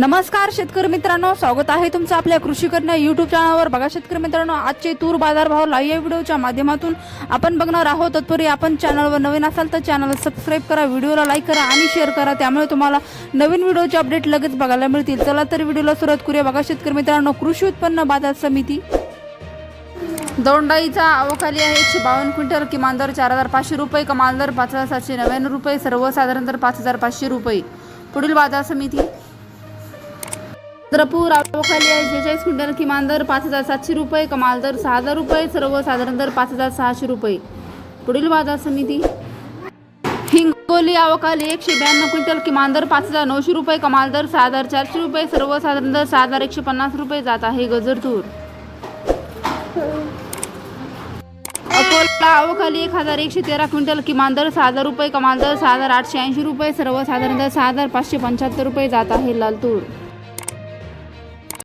नमस्कार शेतकरी मित्रांनो. स्वागत आहे तुमचं आपल्या कृषी करणं युट्यूब चॅनलवर बघा शेतकरी मित्रांनो आजचे तूर बाजारभाव लाईव्ह व्हिडिओच्या माध्यमातून आपण बघणार आहोत. तत्पूर्वी आपण चॅनलवर नवीन असाल तर चॅनलला सबस्क्राईब करा व्हिडिओला लाईक करा आणि शेअर करा. त्यामुळे तुम्हाला नवीन व्हिडिओचे अपडेट लगेच बघायला मिळतील. चला तर व्हिडिओला सुरुवात करूया. बघा शेतकरी मित्रांनो कृषी उत्पन्न बाजार समिती. दोंडाईचा आवखाली आहे. एकशे बावन्न क्विंटल किमान दर चार हजार पाचशे रुपये कमाल दर पाच हजार सातशे नव्याण्णव रुपये सर्वसाधारण दर पाच हजार पाचशे रुपये. पुढील बाजार समिती. चंद्रपूर आवखाली आहे शेहेचाळीस क्विंटल किमान दर पाच हजार सातशे रुपये कमाल दर सहा हजार रुपये सर्वसाधारण दर पाच हजार सहाशे रुपये. पुढील बाजार समिती. हिंगोली आवकाली एकशे ब्याण्णव क्विंटल किमान दर पाच हजार नऊशे रुपये कमाल दर सहा हजार चारशे रुपये सर्वसाधारण दर सहा हजार एकशे पन्नास रुपये जात आहे गजरतूर. अकोला आवखाली एक हजार एकशे तेरा क्विंटल किमान दर सहा हजार रुपये कमाल दर सहा हजार आठशे ऐंशी रुपये सर्वसाधारण दर सहा हजार पाचशे पंच्याहत्तर रुपये जात आहे लालतूर.